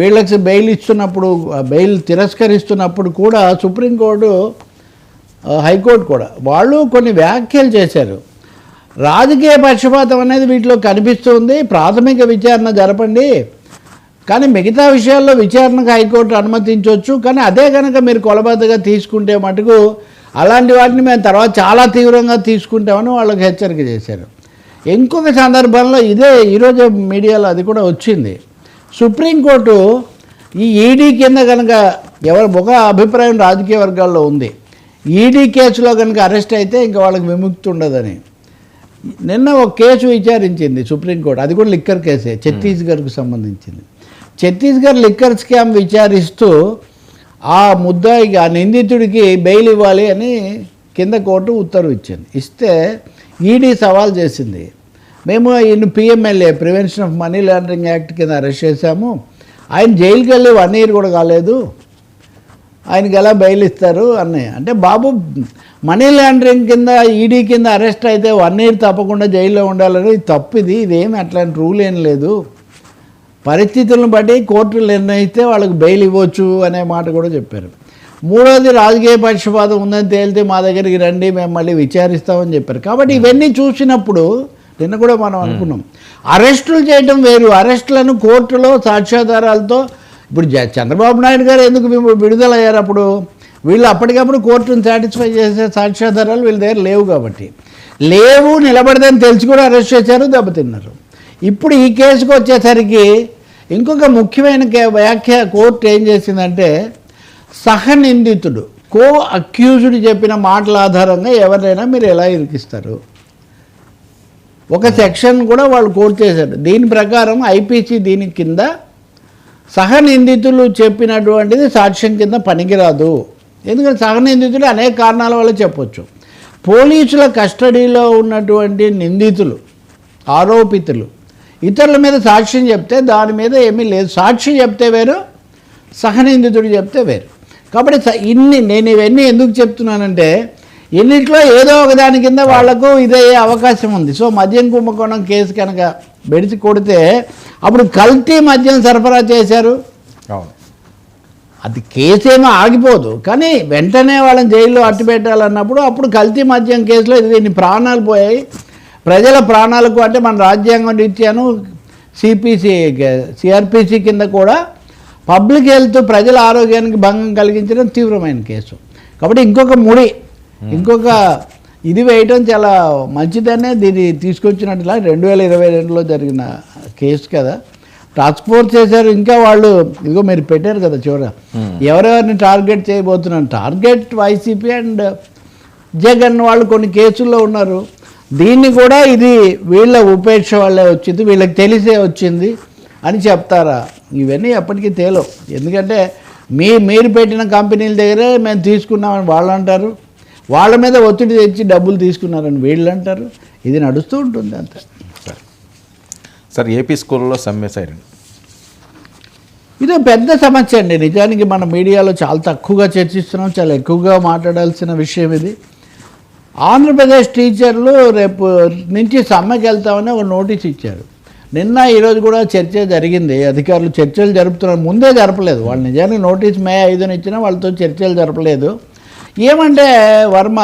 వీళ్ళకి బెయిల్ ఇస్తున్నప్పుడు బెయిల్ తిరస్కరిస్తున్నప్పుడు కూడా సుప్రీంకోర్టు హైకోర్టు కూడా వాళ్ళు కొన్ని వ్యాఖ్యలు చేశారు. రాజకీయ పక్షపాతం అనేది వీటిలో కనిపిస్తుంది. ప్రాథమిక విచారణ జరపండి. కానీ మిగతా విషయాల్లో విచారణకు హైకోర్టు అనుమతించవచ్చు కానీ అదే కనుక మీరు కొలబద్దగా తీసుకుంటే మటుకు అలాంటి వాటిని మేము తర్వాత చాలా తీవ్రంగా తీసుకుంటామని వాళ్ళకి హెచ్చరిక చేశారు. ఇంకొక సందర్భంలో ఇదే ఈరోజు మీడియాలో అది కూడా వచ్చింది. సుప్రీంకోర్టు ఈ ఈడీ కింద కనుక ఎవరు ఒక అభిప్రాయం రాజకీయ వర్గాల్లో ఉంది. ఈడీ కేసులో కనుక అరెస్ట్ అయితే ఇంకా వాళ్ళకి విముక్తి ఉండదని. నిన్న ఒక కేసు విచారించింది సుప్రీంకోర్టు. అది కూడా లిక్కర్ కేసే ఛత్తీస్గఢ్కు సంబంధించింది. ఛత్తీస్గఢ్ లిక్కర్ స్కామ్ విచారిస్తూ ఆ ముద్దాయికి ఆ నిందితుడికి బెయిల్ ఇవ్వాలి అని కింద కోర్టు ఉత్తర్వు ఇచ్చింది. ఇస్తే ఈడీ సవాల్ చేసింది. మేము ఈయన PMLA prevention of money laundering act కింద అరెస్ట్ చేశాము. ఆయన జైలుకి వెళ్ళి వన్ ఇయర్ కూడా కాలేదు. ఆయనకి ఎలా బెయిల్ ఇస్తారు అన్నయ్య అంటే బాబు మనీ లాండరింగ్ కింద ఈడీ కింద అరెస్ట్ అయితే వన్ ఇయర్ తప్పకుండా జైల్లో ఉండాలని ఇది తప్పు ఇది. ఇదేమి అట్లాంటి రూల్ ఏం లేదు. పరిస్థితులను బట్టి కోర్టులు నిర్ణయిస్తే వాళ్ళకి బెయిల్ ఇవ్వచ్చు అనే మాట కూడా చెప్పారు. మూడోది రాజకీయ పక్షపాతం ఉందని తేలితే మా దగ్గరికి రండి మేము మళ్ళీ విచారిస్తామని చెప్పారు. కాబట్టి ఇవన్నీ చూసినప్పుడు నిన్న కూడా మనం అనుకున్నాం. అరెస్టులు చేయటం వేరు. అరెస్టులను కోర్టులో సాక్ష్యాధారాలతో ఇప్పుడు చంద్రబాబు నాయుడు గారు ఎందుకు విడుదలయ్యారు అప్పుడు? వీళ్ళు అప్పటికప్పుడు కోర్టును సాటిస్ఫై చేసే సాక్ష్యాధారాలు వీళ్ళ దగ్గర లేవు కాబట్టి. లేవు నిలబడదని తెలిసి కూడా అరెస్ట్ చేశారు దెబ్బతిన్నారు. ఇప్పుడు ఈ కేసుకు వచ్చేసరికి ఇంకొక ముఖ్యమైన వ్యాఖ్య కోర్టు ఏం చేసిందంటే సహనిందితుడు కో అక్యూజ్డ్ చెప్పిన మాటల ఆధారంగా ఎవరైనా మీరు ఎలా ఇరికిస్తారు? ఒక సెక్షన్ కూడా వాళ్ళు కోర్టు చేశారు. దీని ప్రకారం ఐపీసీ దీని కింద సహనిందితులు చెప్పినటువంటిది సాక్ష్యం కింద పనికిరాదు. ఎందుకంటే సహనిందితులు అనేక కారణాల వల్ల చెప్పొచ్చు. పోలీసుల కస్టడీలో ఉన్నటువంటి నిందితులు ఆరోపితులు ఇతరుల మీద సాక్ష్యం చెప్తే దాని మీద ఏమీ లేదు. సాక్షి చెప్తే వేరు సహనిందితుడు చెప్తే వేరు. కాబట్టి స- ఇన్ని నేను ఇవన్నీ ఎందుకు చెప్తున్నానంటే ఇన్నిట్లో ఏదో ఒక దాని కింద వాళ్ళకు ఇదయ్యే అవకాశం ఉంది. సో మద్యం కుంభకోణం కేసు కనుక బెడిసి కొడితే అప్పుడు కల్తీ మద్యం సరఫరా చేశారు? అవును. అది కేసు ఏమో ఆగిపోదు. కానీ వెంటనే వాళ్ళని జైల్లో అట్టు పెట్టాలన్నప్పుడు అప్పుడు కల్తీ మద్యం కేసులో ఇది దీన్ని ప్రాణాలు పోయాయి. ప్రజల ప్రాణాలకు అంటే మన రాజ్యాంగం రీత్యాను సిపిసి సిఆర్పిసి కింద కూడా పబ్లిక్ హెల్త్ ప్రజల ఆరోగ్యానికి భంగం కలిగించడం తీవ్రమైన కేసు. కాబట్టి ఇంకొక ముడి ఇంకొక ఇది వేయటం చాలా మంచిదనే దీన్ని తీసుకొచ్చినట్లా రెండు వేల ఇరవై రెండులో జరిగిన కేసు కదా. టాస్క్ ఫోర్స్ చేశారు ఇంకా వాళ్ళు ఇదిగో మీరు పెట్టారు కదా చివర. ఎవరెవరిని టార్గెట్ చేయబోతున్నారు టార్గెట్ వైసీపీ అండ్ జగన్ వాళ్ళు కొన్ని కేసుల్లో ఉన్నారు. దీన్ని కూడా ఇది వీళ్ళ ఉపేక్ష వల్లే వచ్చింది వీళ్ళకి తెలిసే వచ్చింది అని చెప్తారా? ఇవన్నీ ఎప్పటికీ తేలవు. ఎందుకంటే మీ మీరు పెట్టిన కంపెనీల దగ్గరే మేము తీసుకున్నామని వాళ్ళు అంటారు. వాళ్ళ మీద ఒత్తిడి తెచ్చి డబ్బులు తీసుకున్నారని వీళ్ళు అంటారు. ఇది నడుస్తూ ఉంటుంది అంతే. సరే సార్ ఏపీ స్కూల్లో సమ్మె సైరన్. ఇది పెద్ద సమస్య అండి. నిజానికి మన మీడియాలో చాలా తక్కువగా చర్చిస్తున్నాం చాలా ఎక్కువగా మాట్లాడాల్సిన విషయం ఇది. ఆంధ్రప్రదేశ్ టీచర్లు రేపు నుంచి సమ్మెకి వెళ్తామని ఒక నోటీస్ ఇచ్చారు. నిన్న ఈరోజు కూడా చర్చ జరిగింది. అధికారులు చర్చలు జరుపుతున్నారు. ముందే జరపలేదు. వాళ్ళు నిజానికి నోటీస్ మే ఐదున ఇచ్చినా వాళ్ళతో చర్చలు జరపలేదు. ఏమంటే వర్మ